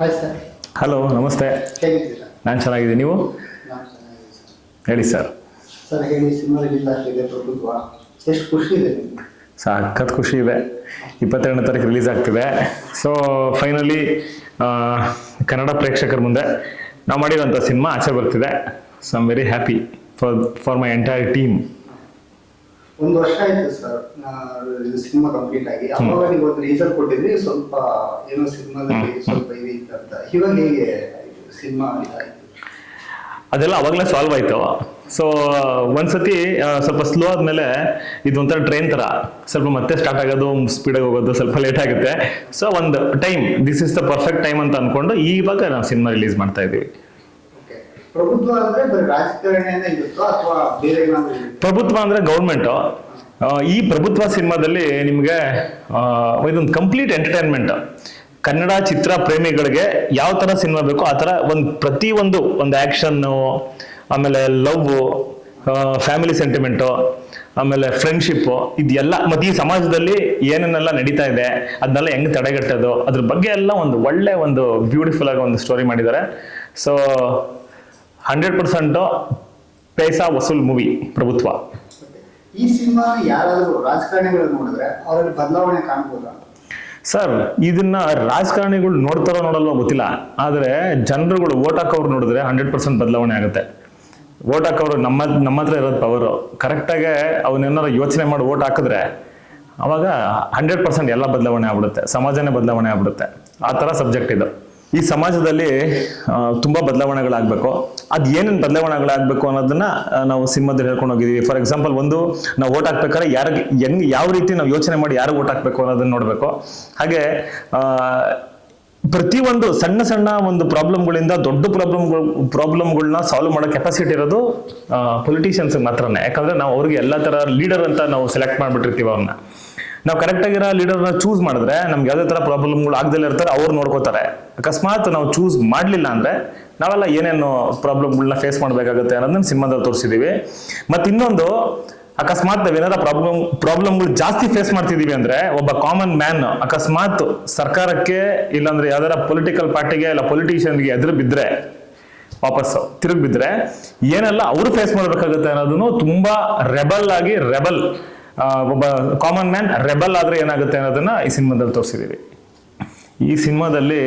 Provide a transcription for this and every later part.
Hi sir hello ನಮಸ್ತೆ. ಹೇಗಿದ್ದೀರಾ? ನಾನು ಚೆನ್ನಾಗಿದ್ದೀನಿ. ನೀವು? ಹೇಳಿ ಸರ್ ಸರ್ ಹೇಳಿ ಸಿನಿಮಾ ರಿಲೀಸ್ ಆಗ್ತಿದೆ ಪ್ರಭುತ್ವ ಎಷ್ಟು ಖುಷಿ ಇದೆ ನಿಮ್ಗೆ? ಸಖತ್ ಖುಷಿ ಇದೆ. ಇಪ್ಪತ್ತೆರಡನೇ ತಾರೀಕು ರಿಲೀಸ್ ಆಗ್ತಿದೆ. ಸೊ ಫೈನಲಿ ಕನ್ನಡ ಪ್ರೇಕ್ಷಕರ ಮುಂದೆ ನಾವು ಮಾಡಿರೋಂಥ ಸಿನಿಮಾ ಆಚೆ ಬರ್ತಿದೆ. So I'm very happy for for my entire team ಒಂದು ವರ್ಷ ಆಯ್ತು ಸರ್. ಇದು ಸಿನಿಮಾ ಕಂಪ್ಲೀಟ್ ಆಗಿ. ಅವಾಗ ನೀವು ಒಂದು ರೀಸನ್ ಕೊಟ್ಟಿದ್ರಿ ಸ್ವಲ್ಪ ಏನೋ ಸಿನಿಮಾದಲ್ಲಿ ಸ್ವಲ್ಪ ಇದಿತ್ತು ಅಂತ. ಇವಾಗ ಹೇಗೆ ಸಿನಿಮಾ ಅದೆಲ್ಲ ಅವಾಗಲೇ ಸಾಲ್ವ್ ಆಯ್ತು. ಸೊ ಒಂದ್ಸತಿ ಸ್ವಲ್ಪ ಸ್ಲೋ ಆದ್ಮೇಲೆ ಇದೊಂಥರ ಟ್ರೈನ್ ತರ ಸ್ವಲ್ಪ ಮತ್ತೆ ಸ್ಟಾರ್ಟ್ ಆಗೋದು ಸ್ಪೀಡಾಗಿ ಹೋಗೋದು ಸ್ವಲ್ಪ ಲೇಟ್ ಆಗುತ್ತೆ. ಸೊ ಒಂದು time this is the perfect time ಅಂತ ಅನ್ಕೊಂಡು ಈವಾಗ ನಾವು ಸಿನಿಮಾ ರಿಲೀಸ್ ಮಾಡ್ತಾ ಇದೀವಿ. ಓಕೆ ಪ್ರಭುತ್ವ ಅಂದ್ರೆ ಅಥವಾ ಬೇರೆ ಗೌರ್ಮೆಂಟ್ ಈ ಪ್ರಭುತ್ವ ಸಿನಿಮಾದಲ್ಲಿ ನಿಮಗೆ ಇದೊಂದು ಕಂಪ್ಲೀಟ್ ಎಂಟರ್ಟೈನ್ಮೆಂಟ್ ಕನ್ನಡ ಚಿತ್ರ ಪ್ರೇಮಿಗಳಿಗೆ ಯಾವ ತರ ಸಿನಿಮಾ ಬೇಕೋ ಆ ತರ ಒಂದು ಪ್ರತಿ ಒಂದು ಒಂದು ಆಕ್ಷನ್ ಆಮೇಲೆ ಲವ್ ಫ್ಯಾಮಿಲಿ ಸೆಂಟಿಮೆಂಟು ಆಮೇಲೆ ಫ್ರೆಂಡ್ಶಿಪ್ಪು ಇದೆಲ್ಲ. ಮತ್ತೆ ಈ ಸಮಾಜದಲ್ಲಿ ಏನೇನೆಲ್ಲ ನಡೀತಾ ಇದೆ, ಅದನ್ನೆಲ್ಲ ಹೆಂಗ್ ತಡೆಗಟ್ಟೋದು ಅದ್ರ ಬಗ್ಗೆ ಎಲ್ಲ ಒಂದು ಒಳ್ಳೆ ಒಂದು ಬ್ಯೂಟಿಫುಲ್ ಆಗಿ ಒಂದು ಸ್ಟೋರಿ ಮಾಡಿದ್ದಾರೆ. So hundred percent paisa vasool movie Prabhutva. ಈ ಸಿನಿಮಾ ಯಾರಾದರೂ ರಾಜಕಾರಣಿಗಳು ನೋಡಿದ್ರೆ ಅವರಲ್ಲಿ ಬದಲಾವಣೆ ಕಾಣ್ಬೋದಾ? ಸರ್ ಇದನ್ನ ರಾಜಕಾರಣಿಗಳು ನೋಡ್ತಾರೋ ನೋಡಲ್ವೋ ಗೊತ್ತಿಲ್ಲ. ಆದ್ರೆ ಜನರುಗಳು ಓಟ್ ಹಾಕೋರು ನೋಡಿದ್ರೆ ಹಂಡ್ರೆಡ್ ಪರ್ಸೆಂಟ್ ಬದಲಾವಣೆ ಆಗುತ್ತೆ. ಓಟ್ ಹಾಕೋರು ನಮ್ಮ ನಮ್ಮ ಹತ್ರ ಇರೋದು ಪವರು ಕರೆಕ್ಟಾಗಿ ಅವನ್ನೇನಾರು ಯೋಚನೆ ಮಾಡಿ ಓಟ್ ಹಾಕಿದ್ರೆ ಅವಾಗ ಹಂಡ್ರೆಡ್ ಪರ್ಸೆಂಟ್ ಎಲ್ಲ ಬದಲಾವಣೆ ಆಗ್ಬಿಡುತ್ತೆ. ಸಮಾಜನೇ ಬದಲಾವಣೆ ಆಗ್ಬಿಡುತ್ತೆ. ಆ ಥರ ಸಬ್ಜೆಕ್ಟ್ ಇದು. ಈ ಸಮಾಜದಲ್ಲಿ ತುಂಬಾ ಬದಲಾವಣೆಗಳಾಗಬೇಕು. ಅದು ಏನೇನು ಬದಲಾವಣೆಗಳಾಗಬೇಕು ಅನ್ನೋದನ್ನ ನಾವು ಸಿನಿಮಾದಲ್ಲಿ ಹೇಳ್ಕೊಂಡು ಹೋಗಿದೀವಿ. ಫಾರ್ ಎಕ್ಸಾಂಪಲ್ ಒಂದು, ನಾವು ಓಟ್ ಹಾಕ್ಬೇಕಾದ್ರೆ ಯಾರಿಗೆ ಹೆಂಗ್, ಯಾವ ರೀತಿ ನಾವು ಯೋಚನೆ ಮಾಡಿ ಯಾರು ಓಟ್ ಹಾಕ್ಬೇಕು ಅನ್ನೋದನ್ನ ನೋಡಬೇಕು. ಹಾಗೆ ಪ್ರತಿ ಒಂದು ಸಣ್ಣ ಸಣ್ಣ ಒಂದು ಪ್ರಾಬ್ಲಮ್ಗಳಿಂದ ದೊಡ್ಡ ಪ್ರಾಬ್ಲಮ್ಗಳು ಪ್ರಾಬ್ಲಮ್ಗಳನ್ನ ಸಾಲ್ವ್ ಮಾಡೋ ಕೆಪಾಸಿಟಿ ಇರೋದು ಪೊಲಿಟಿಷಿಯನ್ಸ್ ಮಾತ್ರನೇ. ಯಾಕಂದ್ರೆ ನಾವು ಅವ್ರಿಗೆ ಎಲ್ಲ ತರ ಲೀಡರ್ ಅಂತ ನಾವು ಸೆಲೆಕ್ಟ್ ಮಾಡ್ಬಿಟ್ಟಿರ್ತೀವಿ ಅವ್ರನ್ನ. ನಾವು ಕರೆಕ್ಟ್ ಆಗಿರೋ ಲೀಡರ್ನ ಚೂಸ್ ಮಾಡಿದ್ರೆ ನಮ್ಗೆ ಯಾವುದೇ ತರ ಪ್ರಾಬ್ಲಮ್ಗಳು ಆಗದಲ್ಲೇ ಇರ್ತಾರೆ, ಅವ್ರು ನೋಡ್ಕೋತಾರೆ. ಅಕಸ್ಮಾತ್ ನಾವು ಚೂಸ್ ಮಾಡಲಿಲ್ಲ ಅಂದ್ರೆ ನಾವೆಲ್ಲ ಏನೇನು ಪ್ರಾಬ್ಲಮ್ಗಳನ್ನ ಫೇಸ್ ಮಾಡಬೇಕಾಗುತ್ತೆ ಅನ್ನೋದನ್ನ ಸಿನಿಮಾದಲ್ಲಿ ತೋರಿಸಿದೀವಿ. ಮತ್ತೆ ಇನ್ನೊಂದು, ಅಕಸ್ಮಾತ್ ನಾವೇನಾರ ಪ್ರಾಬ್ಲಮ್ ಪ್ರಾಬ್ಲಮ್ಗಳು ಜಾಸ್ತಿ ಫೇಸ್ ಮಾಡ್ತಿದೀವಿ ಅಂದ್ರೆ ಒಬ್ಬ ಕಾಮನ್ ಮ್ಯಾನ್ ಅಕಸ್ಮಾತ್ ಸರ್ಕಾರಕ್ಕೆ ಇಲ್ಲಾಂದ್ರೆ ಯಾವ್ದಾರ ಪೊಲಿಟಿಕಲ್ ಪಾರ್ಟಿಗೆ ಇಲ್ಲ ಪೊಲಿಟಿಷಿಯನ್ಗೆ ಎದುರು ಬಿದ್ರೆ, ವಾಪಸ್ ತಿರುಗಿ ಬಿದ್ರೆ ಏನೆಲ್ಲ ಅವರು ಫೇಸ್ ಮಾಡಬೇಕಾಗುತ್ತೆ ಅನ್ನೋದನ್ನು ತುಂಬಾ ರೆಬಲ್ ಆಗಿ ರೆಬಲ್ ಒಬ್ಬ ಕಾಮನ್ ಮ್ಯಾನ್ ರೆಬಲ್ ಆದ್ರೆ ಏನಾಗುತ್ತೆ ಅನ್ನೋದನ್ನ ಈ ಸಿನಿಮಾದಲ್ಲಿ ತೋರಿಸಿದ್ದೀವಿ ಈ ಸಿನಿಮಾದಲ್ಲಿ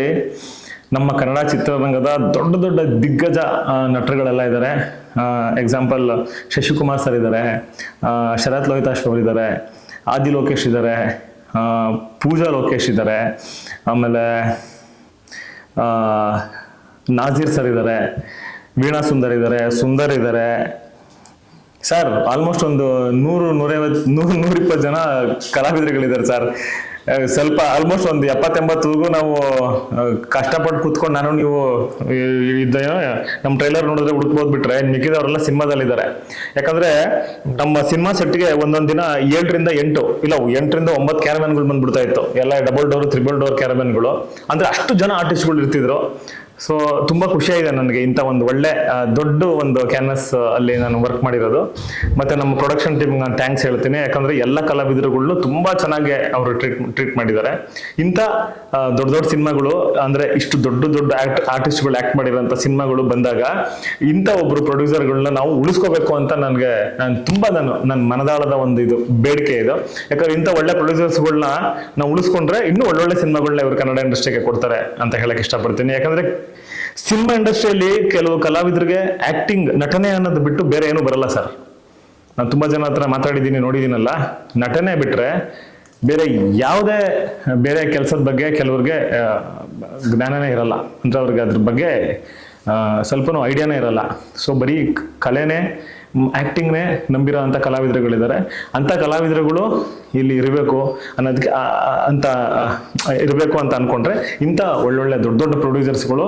ನಮ್ಮ ಕನ್ನಡ ಚಿತ್ರರಂಗದ ದೊಡ್ಡ ದೊಡ್ಡ ದಿಗ್ಗಜ ನಟರುಗಳೆಲ್ಲ ಇದ್ದಾರೆ ಎಕ್ಸಾಂಪಲ್ ಶಶಿಕುಮಾರ್ ಸರ್ ಇದ್ದಾರೆ ಶರತ್ ಲೋಹಿತಾಶ್ ಅವರು ಇದ್ದಾರೆ ಆದಿ ಲೋಕೇಶ್ ಇದ್ದಾರೆ ಪೂಜಾ ಲೋಕೇಶ್ ಇದ್ದಾರೆ ಆಮೇಲೆ ನಾಜೀರ್ ಸರ್ ಇದ್ದಾರೆ ವೀಣಾ ಸುಂದರ್ ಇದ್ದಾರೆ ಸುಂದರ್ ಇದ್ದಾರೆ ಸರ್ ಆಲ್ಮೋಸ್ಟ್ ಒಂದು ನೂರು ನೂರೈವತ್ತು ನೂರು ನೂರಿಪ್ಪತ್ತು ಜನ ಕಲಾವಿದರುಗಳಿದ್ದಾರೆ ಸರ್ ಸ್ವಲ್ಪ ಆಲ್ಮೋಸ್ಟ್ ಒಂದು ಎಪ್ಪತ್ತೆಂಬತ್ತುವರೆಗೂ ನಾವು ಕಷ್ಟಪಟ್ಟು ಕೂತ್ಕೊಂಡು ನಾನು, ನೀವು ಇದ್ದ ನಮ್ಮ ಟ್ರೈಲರ್ ನೋಡಿದ್ರೆ ಹುಡುಕ್ಬೋದು ಬಿಟ್ರೆ ಮಿಕ್ಕಿದವರೆಲ್ಲ ಸಿನಿಮಾದಲ್ಲಿದ್ದಾರೆ. ಯಾಕಂದ್ರೆ ನಮ್ಮ ಸಿನಿಮಾ ಸೆಟ್ಗೆ ಒಂದೊಂದು ದಿನ ಏಳರಿಂದ ಎಂಟು, ಇಲ್ಲ, ಎಂಟರಿಂದ ಒಂಬತ್ತು ಕ್ಯಾರಮ್ಯಾನ್ಗಳು ಬಂದ್ಬಿಡ್ತಾ ಇತ್ತು. ಎಲ್ಲ ಡಬಲ್ ಡೋರ್ ತ್ರಿಬಲ್ ಡೋರ್ ಕ್ಯಾರಮ್ಯಾನ್ಗಳು ಅಂದ್ರೆ ಅಷ್ಟು ಜನ ಆರ್ಟಿಸ್ಟ್ಗಳು ಇರ್ತಿದ್ರು. ಸೊ ತುಂಬ ಖುಷಿಯಾಗಿದೆ ನನಗೆ ಇಂಥ ಒಂದು ಒಳ್ಳೆ ದೊಡ್ಡ ಒಂದು ಕ್ಯಾನ್ವಸ್ ಅಲ್ಲಿ ನಾನು ವರ್ಕ್ ಮಾಡಿರೋದು. ಮತ್ತೆ ನಮ್ಮ ಪ್ರೊಡಕ್ಷನ್ ಟೀಮ್ ನಾನು ಥ್ಯಾಂಕ್ಸ್ ಹೇಳ್ತೀನಿ. ಯಾಕಂದ್ರೆ ಎಲ್ಲ ಕಲಾವಿದರುಗಳು ತುಂಬಾ ಚೆನ್ನಾಗಿ ಅವರು ಟ್ರೀಟ್ ಟ್ರೀಟ್ ಮಾಡಿದ್ದಾರೆ. ಇಂಥ ದೊಡ್ಡ ದೊಡ್ಡ ಸಿನಿಮಾಗಳು, ಅಂದ್ರೆ ಇಷ್ಟು ದೊಡ್ಡ ದೊಡ್ಡ ಆಕ್ಟ್ ಆರ್ಟಿಸ್ಟ್ಗಳು ಆಕ್ಟ್ ಮಾಡಿರೋಂಥ ಸಿನಿಮಾಗಳು ಬಂದಾಗ ಇಂಥ ಒಬ್ರು ಪ್ರೊಡ್ಯೂಸರ್ಗಳನ್ನ ನಾವು ಉಳಿಸ್ಕೋಬೇಕು ಅಂತ ನನಗೆ, ನಾನು ತುಂಬಾ ನಾನು ನನ್ನ ಮನದಾಳದ ಒಂದು ಇದು, ಬೇಡಿಕೆ ಇದು. ಯಾಕಂದ್ರೆ ಇಂಥ ಒಳ್ಳೆ ಪ್ರೊಡ್ಯೂಸರ್ಸ್ಗಳನ್ನ ನಾವು ಉಳಿಸ್ಕೊಂಡ್ರೆ ಇನ್ನೂ ಒಳ್ಳೊಳ್ಳೆ ಸಿನಿಮಾಗಳನ್ನ ಇವರು ಕನ್ನಡ ಇಂಡಸ್ಟ್ರಿಗೆ ಕೊಡ್ತಾರೆ ಅಂತ ಹೇಳಕ್ ಇಷ್ಟಪಡ್ತೀನಿ. ಯಾಕಂದ್ರೆ ಸಿನಿಮಾ ಇಂಡಸ್ಟ್ರಿಯಲ್ಲಿ ಕೆಲವು ಕಲಾವಿದರಿಗೆ ಆಕ್ಟಿಂಗ್ ನಟನೆ ಅನ್ನೋದು ಬಿಟ್ಟು ಬೇರೆ ಏನು ಬರಲ್ಲ ಸರ್. ನಾನು ತುಂಬಾ ಜನ ಹತ್ರ ಮಾತಾಡಿದ್ದೀನಿ, ನೋಡಿದ್ದೀನಲ್ಲ. ನಟನೆ ಬಿಟ್ರೆ ಬೇರೆ ಯಾವುದೇ, ಬೇರೆ ಕೆಲಸದ ಬಗ್ಗೆ ಕೆಲವ್ರಿಗೆ ಜ್ಞಾನನೇ ಇರಲ್ಲ. ಅಂದ್ರೆ ಅವ್ರಿಗೆ ಅದ್ರ ಬಗ್ಗೆ ಸ್ವಲ್ಪನೂ ಐಡಿಯಾನೇ ಇರಲ್ಲ. ಸೊ ಬರೀ ಕಲೆನೇ ಆ್ಯಕ್ಟಿಂಗ್ನೇ ನಂಬಿರೋ ಅಂಥ ಕಲಾವಿದರುಗಳಿದ್ದಾರೆ. ಅಂಥ ಕಲಾವಿದರುಗಳು ಇಲ್ಲಿ ಇರಬೇಕು ಅನ್ನೋದಕ್ಕೆ ಅಂತ ಇರಬೇಕು ಅಂತ ಅನ್ಕೊಂಡ್ರೆ ಇಂಥ ಒಳ್ಳೊಳ್ಳೆ ದೊಡ್ಡ ದೊಡ್ಡ ಪ್ರೊಡ್ಯೂಸರ್ಸ್ಗಳು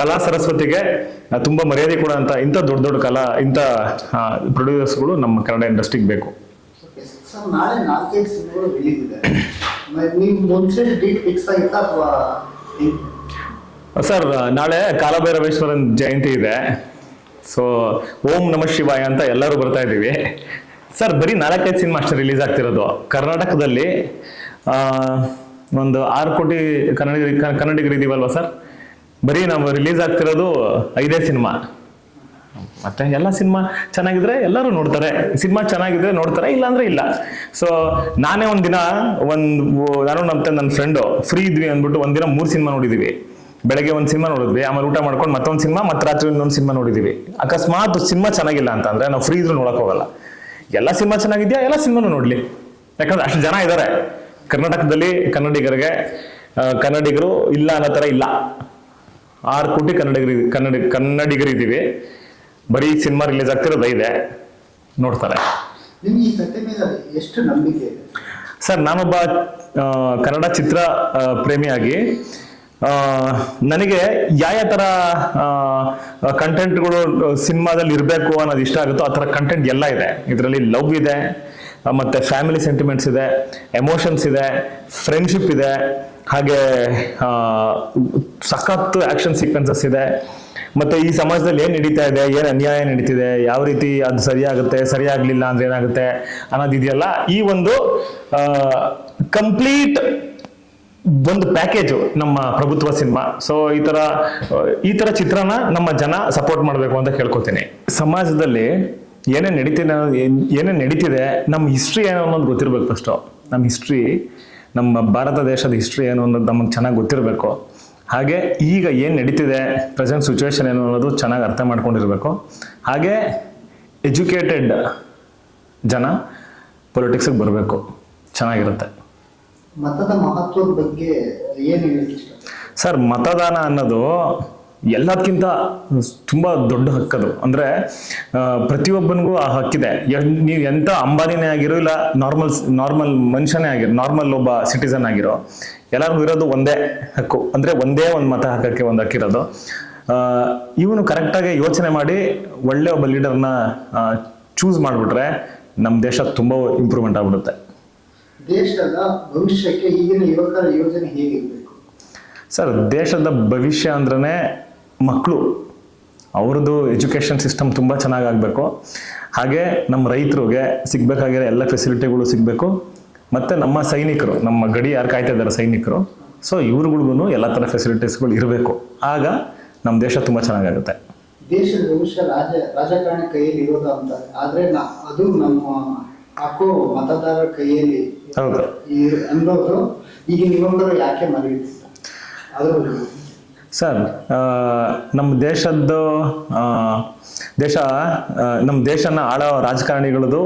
ಕಲಾ ಸರಸ್ವತಿಗೆ ತುಂಬ ಮರ್ಯಾದೆ ಕೂಡ ಅಂತ ಇಂಥ ದೊಡ್ಡ ದೊಡ್ಡ ಕಲಾ ಇಂಥ ಪ್ರೊಡ್ಯೂಸರ್ಸ್ಗಳು ನಮ್ಮ ಕನ್ನಡ ಇಂಡಸ್ಟ್ರಿಗೆ ಬೇಕು. ಸರ್ ನಾಳೆ ಕಾಲಭೈರವೇಶ್ವರನ್ ಜಯಂತಿ ಇದೆ. ಸೊ ಓಂ ನಮ ಶಿವಾಯ ಅಂತ ಎಲ್ಲರೂ ಬರ್ತಾ ಇದ್ದೀವಿ. ಸರ್ ಬರೀ ನಾಲ್ಕೈದು ಸಿನಿಮಾ ಅಷ್ಟೇ ರಿಲೀಸ್ ಆಗ್ತಿರೋದು. ಕರ್ನಾಟಕದಲ್ಲಿ ಒಂದು ಆರು ಕೋಟಿ ಕನ್ನಡಿಗರಿ ಇದೀವಲ್ವಾ ಸರ್ ಬರೀ ನಾವು ರಿಲೀಸ್ ಆಗ್ತಿರೋದು ಐದೇ ಸಿನಿಮಾ ಮತ್ತೆ ಎಲ್ಲ ಸಿನಿಮಾ ಚೆನ್ನಾಗಿದ್ರೆ ಎಲ್ಲರೂ ನೋಡ್ತಾರೆ. ಸಿನಿಮಾ ಚೆನ್ನಾಗಿದ್ರೆ ನೋಡ್ತಾರೆ ಇಲ್ಲ ಅಂದ್ರೆ ಇಲ್ಲ. ಸೊ ನಾನೇ ಒಂದಿನ ಒಂದು, ನಾನು ನಮ್ಮ ನನ್ನ ಫ್ರೆಂಡು ಫ್ರೀ ಇದ್ವಿ ಅಂದ್ಬಿಟ್ಟು ಒಂದಿನ ಮೂರು ಸಿನಿಮಾ ನೋಡಿದೀವಿ. ಬೆಳಗ್ಗೆ ಒಂದು ಸಿನಿಮಾ ನೋಡಿದ್ವಿ ಆಮೇಲೆ ಊಟ ಮಾಡ್ಕೊಂಡು ಮತ್ತೊಂದು ಸಿನಿಮಾ ಮತ್ತೆ ರಾತ್ರಿ ಇನ್ನೊಂದು ಸಿನಿಮಾ ನೋಡಿದೀವಿ. ಅಕಸ್ಮಾತ್ ಸಿನಿಮಾ ಚೆನ್ನಾಗಿಲ್ಲ ಅಂತಂದ್ರೆ ನಾವು ಫ್ರೀ ಇದ್ರೂ ನೋಡಕ್ ಹೋಗಲ್ಲ. ಎಲ್ಲ ಸಿನಿಮಾ ಚೆನ್ನಾಗಿದ್ಯಾ? ಎಲ್ಲ ಸಿನಿಮಾನು ನೋಡ್ಲಿ. ಯಾಕಂದ್ರೆ ಅಷ್ಟು ಜನ ಇದ್ದಾರೆ ಕರ್ನಾಟಕದಲ್ಲಿ ಕನ್ನಡಿಗರಿಗೆ ಕನ್ನಡಿಗರು ಇಲ್ಲ ಅನ್ನೋ ಥರ ಇಲ್ಲ. ಆರು ಕೋಟಿ ಕನ್ನಡಿಗರು ಕನ್ನಡ ಕನ್ನಡಿಗರಿದ್ದೀವಿ ಬರೀ ಸಿನಿಮಾ ರಿಲೀಸ್ ಆಗ್ತಿರೋದು ಇದೆ. ನೋಡ್ತಾರೆ. ಸರ್ ನಾನೊಬ್ಬ ಕನ್ನಡ ಚಿತ್ರ ಪ್ರೇಮಿಯಾಗಿ ನನಗೆ ಯಾವ ಥರ ಕಂಟೆಂಟ್ಗಳು ಸಿನಿಮಾದಲ್ಲಿ ಇರಬೇಕು ಅನ್ನೋದು ಇಷ್ಟ ಆಗುತ್ತೋ ಆ ಥರ ಕಂಟೆಂಟ್ ಎಲ್ಲ ಇದೆ. ಇದರಲ್ಲಿ ಲವ್ ಇದೆ ಮತ್ತು ಫ್ಯಾಮಿಲಿ ಸೆಂಟಿಮೆಂಟ್ಸ್ ಇದೆ ಎಮೋಷನ್ಸ್ ಇದೆ ಫ್ರೆಂಡ್ಶಿಪ್ ಇದೆ, ಹಾಗೆ ಸಖತ್ ಆಕ್ಷನ್ ಸೀಕ್ವೆನ್ಸಸ್ ಇದೆ. ಮತ್ತೆ ಈ ಸಮಾಜದಲ್ಲಿ ಏನು ನಡೀತಾ ಇದೆ, ಏನು ಅನ್ಯಾಯ ನಡೀತಿದೆ, ಯಾವ ರೀತಿ ಅದು ಸರಿಯಾಗುತ್ತೆ, ಸರಿಯಾಗಲಿಲ್ಲ ಅಂದ್ರೆ ಏನಾಗುತ್ತೆ ಅನ್ನೋದಿದೆಯಲ್ಲ ಈ ಒಂದು ಕಂಪ್ಲೀಟ್ ಒಂದು ಪ್ಯಾಕೇಜ್ ನಮ್ಮ ಪ್ರಭುತ್ವ ಸಿನಿಮಾ. ಸೊ ಈ ತರ ಈ ತರ ಚಿತ್ರನ ನಮ್ಮ ಜನ ಸಪೋರ್ಟ್ ಮಾಡಬೇಕು ಅಂತ ಕೇಳ್ಕೊತೀನಿ ಸಮಾಜದಲ್ಲಿ ಏನೇ ನಡೀತಿದೆ, ಏನ್- ನಡೀತಿದೆ, ನಮ್ಮ ಹಿಸ್ಟ್ರಿ ಏನು ಅನ್ನೋದು ಗೊತ್ತಿರಬೇಕು ಫಸ್ಟು ನಮ್ಮ ಹಿಸ್ಟ್ರಿ ನಮ್ಮ ಭಾರತ ದೇಶದ ಹಿಸ್ಟ್ರಿ ಏನು ಅನ್ನೋದು ನಮಗೆ ಚೆನ್ನಾಗಿ ಗೊತ್ತಿರಬೇಕು. ಹಾಗೆ ಈಗ ಏನು ನಡೀತಿದೆ ಪ್ರೆಸೆಂಟ್ ಸಿಚುವೇಶನ್ ಏನು ಅನ್ನೋದು ಚೆನ್ನಾಗಿ ಅರ್ಥ ಮಾಡ್ಕೊಂಡಿರ್ಬೇಕು. ಹಾಗೆ ಎಜುಕೇಟೆಡ್ ಜನ ಪೊಲಿಟಿಕ್ಸಿಗೆ ಬರಬೇಕು. ಚೆನ್ನಾಗಿರುತ್ತೆ. ಮತದ ಮಹತ್ವದ ಬಗ್ಗೆ ಏನು ಸರ್, ಮತದಾನ ಅನ್ನೋದು ಎಲ್ಲದಕ್ಕಿಂತ ತುಂಬ ದೊಡ್ಡ ಹಕ್ಕದು. ಅಂದರೆ ಪ್ರತಿಯೊಬ್ಬನಿಗೂ ಆ ಹಕ್ಕಿದೆ. ನೀವು ಎಂಥ ಅಂಬಾನಿನೇ ಆಗಿರೋ ಇಲ್ಲ ನಾರ್ಮಲ್ ನಾರ್ಮಲ್ ಮನುಷ್ಯನೇ ಆಗಿರೋ, ನಾರ್ಮಲ್ ಒಬ್ಬ ಸಿಟಿಸನ್ ಆಗಿರೋ, ಎಲ್ಲರಿಗೂ ಇರೋದು ಒಂದೇ ಹಕ್ಕು. ಅಂದರೆ ಒಂದೇ ಒಂದು ಮತ ಹಾಕಕ್ಕೆ ಒಂದು ಹಕ್ಕಿರೋದು ಇವನು ಕರೆಕ್ಟಾಗಿ ಯೋಚನೆ ಮಾಡಿ ಒಳ್ಳೆ ಒಬ್ಬ ಲೀಡರ್ನ ಚೂಸ್ ಮಾಡಿಬಿಟ್ರೆ ನಮ್ಮ ದೇಶ ತುಂಬ ಇಂಪ್ರೂವ್ಮೆಂಟ್ ಆಗ್ಬಿಡುತ್ತೆ. ದೇಶದ ಭವಿಷ್ಯಕ್ಕೆ ಈಗಿನ ಯುವಕರ ಯೋಜನೆ ಹೇಗಿರಬೇಕು? ಸರ್ ದೇಶದ ಭವಿಷ್ಯ ಅಂದ್ರೆ ಮಕ್ಕಳು ಅವ್ರದ್ದು ಎಜುಕೇಷನ್ ಸಿಸ್ಟಮ್ ತುಂಬ ಚೆನ್ನಾಗಾಗಬೇಕು. ಹಾಗೆ ನಮ್ಮ ರೈತರಿಗೆ ಸಿಗಬೇಕಾಗಿರೋ ಎಲ್ಲ ಫೆಸಿಲಿಟಿಗಳು ಸಿಗಬೇಕು. ಮತ್ತು ನಮ್ಮ ಸೈನಿಕರು ನಮ್ಮ ಗಡಿ ಯಾರು ಕಾಯ್ತಾ ಇದ್ದಾರೆ ಸೈನಿಕರು. ಸೊ ಇವ್ರುಗಳಿಗೂ ಎಲ್ಲ ಥರ ಫೆಸಿಲಿಟೀಸ್ಗಳು ಇರಬೇಕು. ಆಗ ನಮ್ಮ ದೇಶ ತುಂಬ ಚೆನ್ನಾಗಾಗುತ್ತೆ. ದೇಶದ ಭವಿಷ್ಯ ರಾಜ ರಾಜಕಾರಣ ಕೈಯಲ್ಲಿ ಇರೋದು ಅಂತ. ಆದರೆ ಅದು ನಮ್ಮ ಹಾಕೋ ಮತದಾರರ ಕೈಯಲ್ಲಿ ಹೌದು. ಈ ಅನ್ನೋದು ಈಗ ಯುವಕರು ಯಾಕೆ ಅದ್ರ ಸರ್ ನಮ್ಮ ದೇಶದ್ದು ದೇಶ ನಮ್ಮ ದೇಶನ ಆಳೋ ರಾಜಕಾರಣಿಗಳದು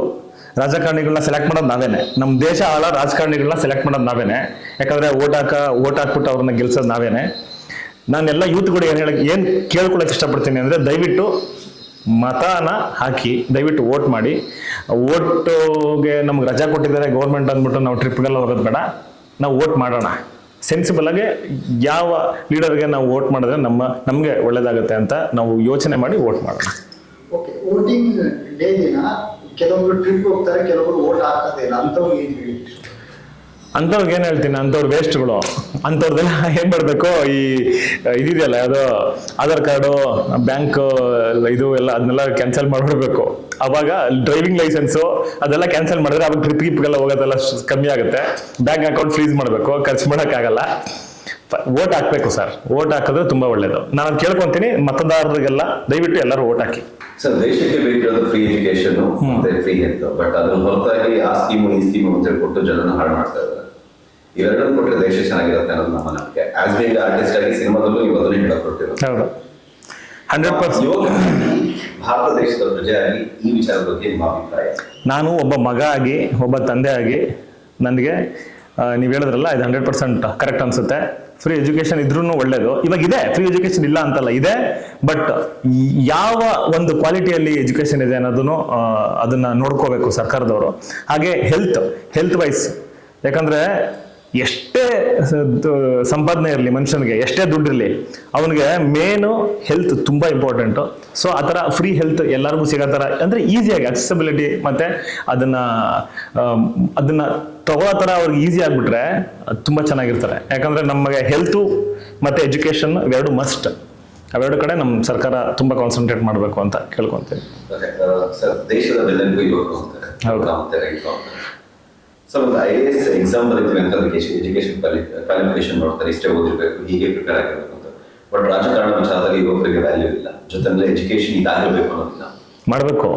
ರಾಜಕಾರಣಿಗಳನ್ನ ಸೆಲೆಕ್ಟ್ ಮಾಡೋದು ನಾವೇನೆ. ನಮ್ಮ ದೇಶ ಆಳೋ ರಾಜಕಾರಣಿಗಳನ್ನ ಸೆಲೆಕ್ಟ್ ಮಾಡೋದು ನಾವೇನೆ. ಯಾಕಂದ್ರೆ ಓಟ್ ಹಾಕ ಓಟ್ ಹಾಕ್ಬಿಟ್ಟು ಅವ್ರನ್ನ ಗೆಲ್ಸೋದು ನಾವೇನೆ. ನಾನೆಲ್ಲ ಯೂತ್ಗಳು ಏನು ಹೇಳಕ್ ಏನು ಕೇಳ್ಕೊಳಕ್ ಇಷ್ಟಪಡ್ತೀನಿ ಅಂದರೆ ದಯವಿಟ್ಟು ಮತನ ಹಾಕಿ, ದಯವಿಟ್ಟು ವೋಟ್ ಮಾಡಿ. ಓಟ್ಗೆ ನಮ್ಗೆ ರಜಾ ಕೊಟ್ಟಿದ್ದಾರೆ ಗೌರ್ಮೆಂಟ್ ಅಂದ್ಬಿಟ್ಟು ನಾವು ಟ್ರಿಪ್ಗೆಲ್ಲ ಹೋಗೋದು ಬೇಡ. ನಾವು ವೋಟ್ ಮಾಡೋಣ. ಸೆನ್ಸಿಬಲ್ ಆಗಿ ಯಾವ ಲೀಡರ್ಗೆ ನಾವು ವೋಟ್ ಮಾಡಿದ್ರೆ ನಮ್ಮ, ನಮಗೆ ಒಳ್ಳೇದಾಗುತ್ತೆ ಅಂತ ನಾವು ಯೋಚನೆ ಮಾಡಿ ವೋಟ್ ಮಾಡೋಣ. ಓಕೆ ವೋಟಿಂಗ್ ಡೇ ದಿನ ಟ್ರಿಪ್ ಹೋಗ್ತಾರೆ, ಕೆಲವೊಬ್ರು ವೋಟ್ ಹಾಕೋದಿಲ್ಲ ಅಂತವ್ರು ಏನು ಹೇಳಿ ಅಂಥವ್ರಿಗೆ ಏನು ಹೇಳ್ತೀನಿ, ಅಂಥವ್ರು ವೇಸ್ಟ್ಗಳು ಅಂಥವ್ರದ್ದೆಲ್ಲ ಏನು ಮಾಡಬೇಕು, ಈ ಇದಿದೆಯಲ್ಲ ಅದು ಆಧಾರ್ ಕಾರ್ಡು ಬ್ಯಾಂಕ್ ಇದು ಎಲ್ಲ, ಅದನ್ನೆಲ್ಲ ಕ್ಯಾನ್ಸಲ್ ಮಾಡಿಬಿಡ್ಬೇಕು. ಅವಾಗ ಡ್ರೈವಿಂಗ್ ಲೈಸೆನ್ಸು ಅದೆಲ್ಲ ಕ್ಯಾನ್ಸಲ್ ಮಾಡಿದ್ರೆ ಅವಾಗ ಟ್ರಿಪ್ ಗಿಪ್ಗೆಲ್ಲ ಹೋಗೋದೆಲ್ಲ ಕಮ್ಮಿ ಆಗುತ್ತೆ. ಬ್ಯಾಂಕ್ ಅಕೌಂಟ್ ಫ್ರೀಸ್ ಮಾಡಬೇಕು, ಖರ್ಚು ಮಾಡೋಕ್ಕಾಗಲ್ಲ. ವೋಟ್ ಹಾಕ್ಬೇಕು ಸರ್. ವೋಟ್ ಹಾಕಿದ್ರೆ ತುಂಬಾ ಒಳ್ಳೇದು. ನಾನು ಕೇಳ್ಕೊಂತೀನಿ ಮತದಾರರಿಗೆಲ್ಲ ದಯವಿಟ್ಟು ಎಲ್ಲರೂ ವೋಟ್ ಹಾಕಿ. ಸರ್ ದೇಶಕ್ಕೆ ಬೇಕಿರೋದು ಫ್ರೀ ಎಜುಕೇಶನ್ ಮತ್ತೆ ಫ್ರೀ ಹೆಲ್ತ್ ಬಟ್ ಅದನ್ನ ಹೊರತಾಗಿ ಆ ಸ್ಕೀಮು ಈ ಸ್ಕೀಮು ಅಂತ ಕೊಟ್ಟು ಜನನ ಹಾಳು ಮಾಡ್ತಾ ಇದ್ದಾರೆ. ಇವೆರಡನ್ನು ಕೊಟ್ಟರೆ ದೇಶ ಚೆನ್ನಾಗಿರುತ್ತೆ ಅನ್ನೋದು ನಮ್ಮ ನಂಬಿಕೆ. ಆಸ್ ಬಿಂಗ್ ಆರ್ಟಿಸ್ಟ್ ಆಗಿ ಸಿನಿಮಾದಲ್ಲೂ ನೀವು ಅದನ್ನೇ ಹೇಳಕ್ ಕೊಟ್ಟಿರೋದು ಹಂಡ್ರೆಡ್ ಪರ್ಸೆಂಟ್. ಭಾರತ ದೇಶದ ಪ್ರಜೆಯಾಗಿ ಈ ವಿಚಾರದ ಬಗ್ಗೆ ನಿಮ್ಮ ಅಭಿಪ್ರಾಯ? ನಾನು ಒಬ್ಬ ಮಗ ಆಗಿ ಒಬ್ಬ ತಂದೆ ಆಗಿ ನನಗೆ ನೀವು ಹೇಳಿದ್ರಲ್ಲ ಇದು ಹಂಡ್ರೆಡ್ ಪರ್ಸೆಂಟ್ ಕರೆಕ್ಟ್ ಅನ್ಸುತ್ತೆ. ಫ್ರೀ ಎಜುಕೇಶನ್ ಇದ್ರೂ ಒಳ್ಳೇದು. ಇವಾಗ ಇದೆ ಫ್ರೀ ಎಜುಕೇಶನ್ ಇಲ್ಲ ಅಂತಲ್ಲ, ಇದೆ. ಬಟ್ ಯಾವ ಒಂದು ಕ್ವಾಲಿಟಿಯಲ್ಲಿ ಎಜುಕೇಶನ್ ಇದೆ ಅನ್ನೋದನ್ನು ಅದನ್ನ ನೋಡ್ಕೋಬೇಕು ಸರ್ಕಾರದವರು. ಹಾಗೆ ಹೆಲ್ತ್ ಹೆಲ್ತ್ ವೈಸ್ ಯಾಕಂದ್ರೆ ಎಷ್ಟೇ ಸಂಪಾದನೆ ಇರಲಿ ಮನುಷ್ಯನಿಗೆ ಎಷ್ಟೇ ದುಡ್ಡಿರಲಿ ಅವನಿಗೆ ಮೇನು ಹೆಲ್ತ್ ತುಂಬ ಇಂಪಾರ್ಟೆಂಟು ಸೊ ಆ ಥರ ಫ್ರೀ ಹೆಲ್ತ್ ಎಲ್ಲರಿಗೂ ಸಿಗೋ ಥರ ಅಂದರೆ ಈಸಿಯಾಗಿ ಅಕ್ಸೆಸಿಬಿಲಿಟಿ ಮತ್ತು ಅದನ್ನು ಅದನ್ನು ತಗೊಳ್ಳೋ ಥರ ಅವ್ರಿಗೆ ಈಸಿ ಆಗಿಬಿಟ್ರೆ ತುಂಬ ಚೆನ್ನಾಗಿರ್ತಾರೆ. ಯಾಕಂದರೆ ನಮಗೆ ಹೆಲ್ತು ಮತ್ತು ಎಜುಕೇಷನ್ ಇವೆರಡು ಮಸ್ಟ್ ಅವೆರಡು ಕಡೆ ನಮ್ಮ ಸರ್ಕಾರ ತುಂಬ ಕಾನ್ಸಂಟ್ರೇಟ್ ಮಾಡಬೇಕು ಅಂತ ಕೇಳ್ಕೊತೀನಿ ಸರ್ ಒಂದು ಐ ಎ ಎಸ್ ಎಕ್ಸಾಮ್ ಬರೀತೀವಿ ಅಂತ ಅದಕ್ಕೆ ಎಜುಕೇಶನ್ ಕ್ವಾಲಿಫಿಕೇಶನ್ ನೋಡ್ತಾರೆ ಇಷ್ಟೇ ಓದಿರ್ಬೇಕು, ಹೀಗೆ ಪ್ರಿಪೇರ್ ಆಗಿರ್ಬೇಕು ಅಂತ. ಬಟ್ ರಾಜ ಯುವಕರಿಗೆ ವ್ಯಾಲ್ಯೂ ಇಲ್ಲ. ಜೊತೆಲೆ ಎಜುಕೇಶನ್ ಇದಾಗಿರ್ಬೇಕು ಅನ್ನೋದಿಲ್ಲ. ಮಾಡಬೇಕು.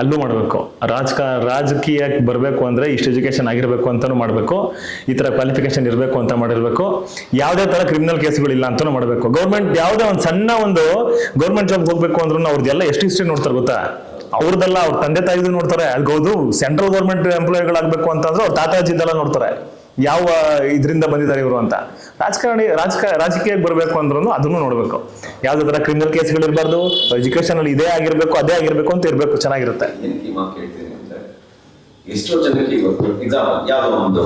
ಅಲ್ಲೂ ಮಾಡಬೇಕು. ರಾಜಕ ರಾಜಕೀಯಕ್ಕೆ ಬರಬೇಕು ಅಂದರೆ ಇಷ್ಟು ಎಜುಕೇಶನ್ ಆಗಿರಬೇಕು ಅಂತಲೂ ಮಾಡಬೇಕು. ಈ ಥರ ಕ್ವಾಲಿಫಿಕೇಶನ್ ಇರಬೇಕು ಅಂತ ಮಾಡಿರಬೇಕು. ಯಾವುದೇ ಥರ ಕ್ರಿಮಿನಲ್ ಕೇಸ್ಗಳಿಲ್ಲ ಅಂತಲೂ ಮಾಡಬೇಕು. ಗೌರ್ಮೆಂಟ್ ಯಾವುದೇ ಒಂದು ಸಣ್ಣ ಒಂದು ಗೌರ್ಮೆಂಟ್ ಜಾಬ್ಗೆ ಹೋಗಬೇಕು ಅಂದ್ರೂ ಅವ್ರದ್ದೆಲ್ಲ ಎಷ್ಟು ಹಿಸ್ಟ್ರಿ ನೋಡ್ತಾರೆ ಗೊತ್ತಾ? ಅವ್ರದ್ದೆಲ್ಲ ಅವ್ರ ತಂದೆ ತಾಯಿದು ನೋಡ್ತಾರೆ ಹೌದು ಸೆಂಟ್ರಲ್ ಗೌರ್ಮೆಂಟ್ ಎಂಪ್ಲಾಯಿಗಳಾಗಬೇಕು ಅಂತಂದ್ರೆ ಅವ್ರ ತಾತಾಜಿದ್ದೆಲ್ಲ ನೋಡ್ತಾರೆ, ಯಾವ ಇದರಿಂದ ಬಂದಿದ್ದಾರೆ ಇವರು ಅಂತ. ರಾಜಕಾರಣಿ, ರಾಜಕ, ರಾಜಕೀಯಕ್ಕೆ ಬರಬೇಕು ಅಂದ್ರೂ ಅದನ್ನು ನೋಡಬೇಕು. ಯಾವ್ದು ತರ ಕ್ರಿಮಿನಲ್ ಕೇಸ್ಗಳು ಇರಬಾರ್ದು ಎಜುಕೇಶನ್ ಅಲ್ಲಿ ಇದೇ ಆಗಿರ್ಬೇಕು, ಅದೇ ಆಗಿರ್ಬೇಕು ಅಂತ ಇರಬೇಕು, ಚೆನ್ನಾಗಿರುತ್ತೆ. ಎಷ್ಟೋ ಜನಕ್ಕೆ ಎಕ್ಸಾಂಪಲ್ ಯಾವುದೋ ಒಂದು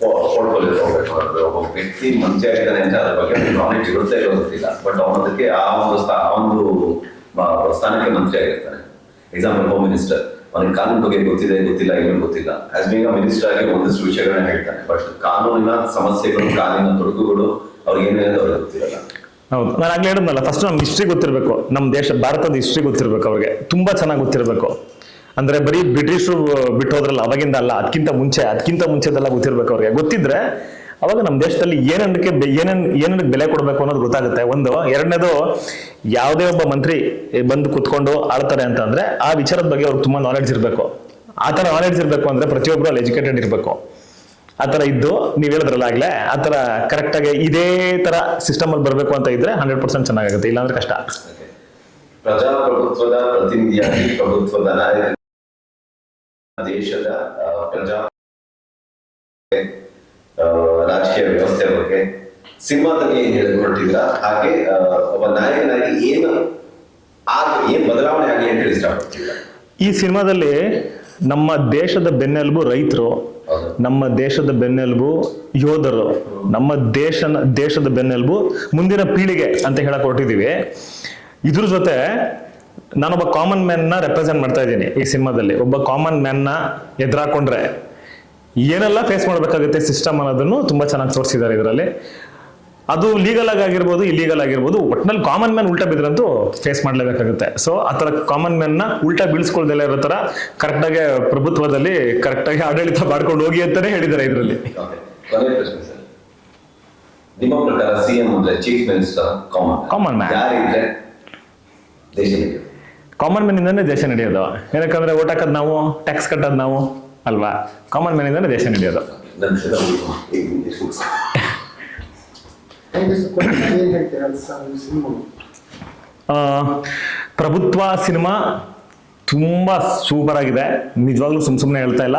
ಪೋರ್ಟ್ಫೋಲಿಯೋ ಹೋಗ್ಬೇಕು ಒಬ್ಬ ವ್ಯಕ್ತಿ ಮುಂಚೆ ಆಗಿದ್ದಾನೆ ಅಂತ ಅದ್ರ ಬಗ್ಗೆ ನಾಲೆಜ್ ಇರುತ್ತೆ ಇರೋದಿಲ್ಲ ಬಟ್ ಅವನದಕ್ಕೆ ಆ ಒಂದು ಸ್ಥಾ, ಆ ಒಂದು ಸ್ಥಾನಕ್ಕೆ ಮಂತ್ರಿ ಆಗಿರ್ತಾನೆ. ಎಕ್ಸಾಂಪಲ್ ಹೋಮ್ ಮಿನಿಸ್ಟರ್ ಅವನಿಗೆ ಕಾನೂನು ಬಗ್ಗೆ ಗೊತ್ತಿದೆ, ಗೊತ್ತಿಲ್ಲ, ಏನು ಗೊತ್ತಿಲ್ಲ. ಆಸ್ ಬೀಂಗ್ ಮಿನಿಸ್ಟರ್ ಆಗಿ ಒಂದಷ್ಟು ವಿಷಯಗಳನ್ನ ಹೇಳ್ತಾನೆ. ಬಟ್ ಕಾನೂನಿನ ಸಮಸ್ಯೆಗಳು, ಕಾನೂನಿನ ತೊಡಕುಗಳು ಅವ್ರಿಗೆ ಏನೇನು ಅವ್ರಿಗೆ ಗೊತ್ತಿರಲ್ಲ. ಹೌದು. ನಾನು ಆಗ್ಲೇ ಹೇಳಿದ್ನಲ್ಲ ಫಸ್ಟ್ ನಮ್ಗೆ ಹಿಸ್ಟ್ರಿ ಗೊತ್ತಿರಬೇಕು. ನಮ್ಮ ದೇಶ, ಭಾರತದ ಹಿಸ್ಟ್ರಿ ಗೊತ್ತಿರಬೇಕು ಅವ್ರಿಗೆ. ತುಂಬಾ ಚೆನ್ನಾಗಿ ಗೊತ್ತಿರಬೇಕು. ಅಂದ್ರೆ ಬರೀ ಬ್ರಿಟಿಷರು ಬಿಟ್ಟು ಹೋದ್ರಲ್ಲ ಅವಾಗಿಂದ ಅಲ್ಲ ಅದಕ್ಕಿಂತ ಮುಂಚೆ ಅದಕ್ಕಿಂತ ಮುಂಚೆದೆಲ್ಲ ಗೊತ್ತಿರ್ಬೇಕು ಅವ್ರಿಗೆ. ಗೊತ್ತಿದ್ರೆ ಅವಾಗ ನಮ್ಮ ದೇಶದಲ್ಲಿ ಏನಕ್ಕೆ ಏನೇನ್ ಏನಕ್ಕೆ ಬೆಲೆ ಕೊಡಬೇಕು ಅನ್ನೋದು ಗೊತ್ತಾಗುತ್ತೆ. ಒಂದು, ಎರಡನೇದು ಯಾವುದೇ ಒಬ್ಬ ಮಂತ್ರಿ ಬಂದು ಕುತ್ಕೊಂಡು ಆಳ್ತಾರೆ ಅಂತ ಅಂದ್ರೆ ಆ ವಿಚಾರದ ಬಗ್ಗೆ ಅವ್ರಿಗೆ ತುಂಬಾ ನಾಲೆಡ್ಜ್ ಇರಬೇಕು. ಆ ಥರ ನಾಲೆಡ್ಜ್ ಇರಬೇಕು ಅಂದ್ರೆ ಪ್ರತಿಯೊಬ್ಬರು ಅಲ್ಲಿ ಎಜುಕೇಟೆಡ್ ಇರಬೇಕು. ಆ ಥರ ಇದ್ದು ನೀವು ಹೇಳಿದ್ರಲ್ಲ ಆಗ್ಲೇ, ಆ ಥರ ಕರೆಕ್ಟಾಗಿ ಇದೇ ಥರ ಸಿಸ್ಟಮ್ ಅಲ್ಲಿ ಬರಬೇಕು ಅಂತ ಇದ್ರೆ ಹಂಡ್ರೆಡ್ ಪರ್ಸೆಂಟ್ ಚೆನ್ನಾಗುತ್ತೆ ಇಲ್ಲಾಂದ್ರೆ ಕಷ್ಟ. ಪ್ರಜಾಪ್ರಭುತ್ವದ ಪ್ರತಿನಿಧಿಯಾಗಿ ಪ್ರಭುತ್ವದ ದೇಶದ ಪ್ರಜಾ ರಾಜಕೀಯ ವ್ಯವಸ್ಥೆ ಬಗ್ಗೆ ಸಿನಿಮಾದಲ್ಲಿ ಏನ್ ಹೇಳಿಕೊಟ್ಟಿದ್ರ ಹಾಗೆ ಒಬ್ಬ ನಾಯಕನಾಗಿ ಏನು ಆಗ ಏನ್ ಬದಲಾವಣೆ ಆಗಿ ಅಂತ ಹೇಳಿ ಈ ಸಿನಿಮಾದಲ್ಲಿ ನಮ್ಮ ದೇಶದ ಬೆನ್ನೆಲುಬು ರೈತರು ನಮ್ಮ ದೇಶದ ಬೆನ್ನೆಲುಬು ಯೋಧರು ನಮ್ಮ ದೇಶನ ದೇಶದ ಬೆನ್ನೆಲುಬು ಮುಂದಿನ ಪೀಳಿಗೆ ಅಂತ ಹೇಳಕ್ ಹೊರಟಿದೀವಿ. ಇದ್ರ ಜೊತೆ ನಾನೊಬ್ಬ ಕಾಮನ್ ಮ್ಯಾನ್ನ ರೆಪ್ರೆಸೆಂಟ್ ಮಾಡ್ತಾ ಇದ್ದೀನಿ ಈ ಸಿನಿಮಾದಲ್ಲಿ. ಒಬ್ಬ ಕಾಮನ್ ಮ್ಯಾನ್ನ ಎದುರಾಕೊಂಡ್ರೆ ಏನೆಲ್ಲ ಫೇಸ್ ಮಾಡಬೇಕಾಗುತ್ತೆ ಸಿಸ್ಟಮ್ ಅನ್ನೋದನ್ನು ತುಂಬಾ ಚೆನ್ನಾಗಿ ತೋರಿಸಿದ್ದಾರೆ ಇದರಲ್ಲಿ ಅದು ಲೀಗಲ್ ಆಗಿ ಆಗಿರ್ಬೋದು ಇಲ್ಲೀಗಲ್ ಆಗಿರ್ಬೋದು ಒಟ್ನಲ್ಲಿ ಕಾಮನ್ ಮ್ಯಾನ್ ಉಲ್ಟಾ ಬಿದ್ರಂತೂ ಫೇಸ್ ಮಾಡಲೇಬೇಕಾಗುತ್ತೆ ಸೊ ಆ ಥರ ಕಾಮನ್ ಮ್ಯಾನ್ನ ಉಲ್ಟಾ ಬೀಳ್ಸ್ಕೊಳ್ದೆಲ್ಲ ಇರೋ ಥರ ಕರೆಕ್ಟಾಗಿ ಪ್ರಭುತ್ವದಲ್ಲಿ ಕರೆಕ್ಟಾಗಿ ಆಡಳಿತ ಮಾಡ್ಕೊಂಡು ಹೋಗಿ ಅಂತಾನೆ ಹೇಳಿದ್ದಾರೆ ಇದರಲ್ಲಿ Okay. ಕೊನೆಯ ಪ್ರಶ್ನೆ ಸರ್ ನಿಮ್ಮ ಪ್ರಕಾರ ಸಿಎಂ ಅಂದ್ರೆ ಚೀಫ್ ಮಿನಿಸ್ಟರ್ ಕಾಮನ್. ಯಾರಿದ್ರೆ ದೇಶ ನಡೆಯುತ್ತೆ? ಕಾಮನ್ ಮ್ಯಾನ್ ಇಂದಾನೆ ದೇಶ ನಡೆಯೋದು ಏನಕ್ಕಂದ್ರೆ ಓಟ್ ಹಾಕೋದು ನಾವು ಟ್ಯಾಕ್ಸ್ ಕಟ್ಟೋದು ನಾವು ಅಲ್ವಾ? ಕಾಮನ್ ಮ್ಯಾನ್ ಇಂದಾನೆ ದೇಶ ನಡೆಯೋದು. ಪ್ರಭುತ್ವ ಸಿನಿಮಾ ತುಂಬಾ ಸೂಪರ್ ಆಗಿದೆ. ನಿಜವಾಗ್ಲೂ ಸುಮ್ ಸುಮ್ಮನೆ ಹೇಳ್ತಾ ಇಲ್ಲ.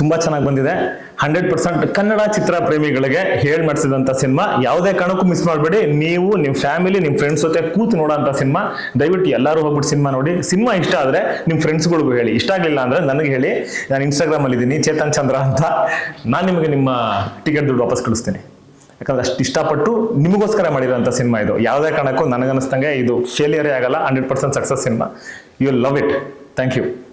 ತುಂಬಾ ಚೆನ್ನಾಗಿ ಬಂದಿದೆ. ಹಂಡ್ರೆಡ್ ಪರ್ಸೆಂಟ್ ಕನ್ನಡ ಚಿತ್ರ ಪ್ರೇಮಿಗಳಿಗೆ ಹೇಳಿ ಮಾಡಿಸಿದಂತ ಸಿನಿಮಾ ಯಾವುದೇ ಕಾರಣಕ್ಕೂ ಮಿಸ್ ಮಾಡಬೇಡಿ. ನೀವು ನಿಮ್ಮ ಫ್ಯಾಮಿಲಿ ನಿಮ್ಮ ಫ್ರೆಂಡ್ಸ್ ಜೊತೆ ಕೂತು ನೋಡೋಂಥ ಸಿನಿಮಾ ದಯವಿಟ್ಟು ಎಲ್ಲರೂ ಹೋಗ್ಬಿಟ್ಟು ಸಿನಿಮಾ ನೋಡಿ. ಸಿನಿಮಾ ಇಷ್ಟ ಆದ್ರೆ ನಿಮ್ಮ ಫ್ರೆಂಡ್ಸ್ಗಳಿಗೂ ಹೇಳಿ. ಇಷ್ಟ ಆಗಲಿಲ್ಲ ಅಂದ್ರೆ ನನಗೆ ಹೇಳಿ. ನಾನು ಇನ್ಸ್ಟಾಗ್ರಾಮ್ ಅಲ್ಲಿ ಇದ್ದೀನಿ ಚೇತನ್ ಚಂದ್ರ ಅಂತ. ನಾನು ನಿಮಗೆ ನಿಮ್ಮ ಟಿಕೆಟ್ ದುಡ್ಡು ವಾಪಸ್ ಕಳಿಸ್ತೀನಿ. ಯಾಕಂದ್ರೆ ಅಷ್ಟು ಇಷ್ಟಪಟ್ಟು ನಿಮಗೋಸ್ಕರ ಮಾಡಿರೋಂಥ ಸಿನಿಮಾ ಇದು. ಯಾವುದೇ ಕಾರಣಕ್ಕೂ ನನಗನ್ನಿಸ್ತಂಗೆ ಇದು ಫೇಲಿಯರೇ ಆಗಲ್ಲ. Hundred percent success cinema you love it thank you